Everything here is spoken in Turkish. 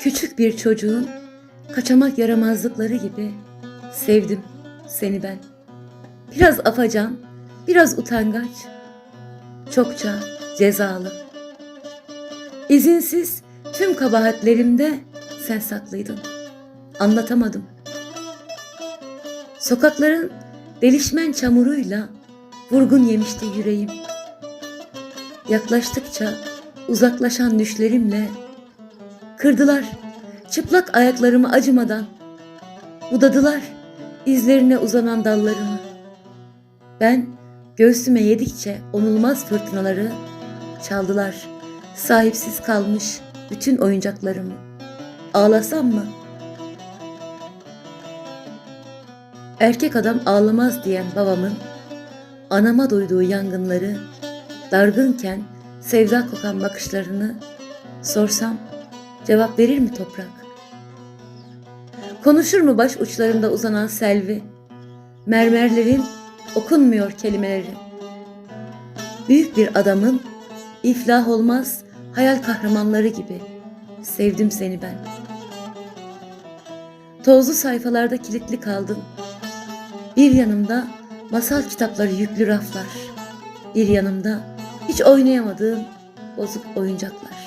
Küçük bir çocuğun kaçamak yaramazlıkları gibi sevdim seni ben. Biraz afacan, biraz utangaç, çokça cezalı. İzinsiz tüm kabahatlerimde sen saklıydın. Anlatamadım. Sokakların delişmen çamuruyla vurgun yemişti yüreğim. Yaklaştıkça uzaklaşan düşlerimle kırdılar çıplak ayaklarımı acımadan. Budadılar izlerine uzanan dallarımı. Ben göğsüme yedikçe onulmaz fırtınaları çaldılar. Sahipsiz kalmış bütün oyuncaklarımı. Ağlasam mı? Erkek adam ağlamaz diyen babamın anama duyduğu yangınları, dargınken sevda kokan bakışlarını sorsam cevap verir mi toprak? Konuşur mu baş uçlarında uzanan selvi? Mermerlerin okunmuyor kelimeleri. Büyük bir adamın iflah olmaz hayal kahramanları gibi sevdim seni ben. Tozlu sayfalarda kilitli kaldın. Bir yanımda masal kitapları yüklü raflar. Bir yanımda hiç oynayamadığım bozuk oyuncaklar.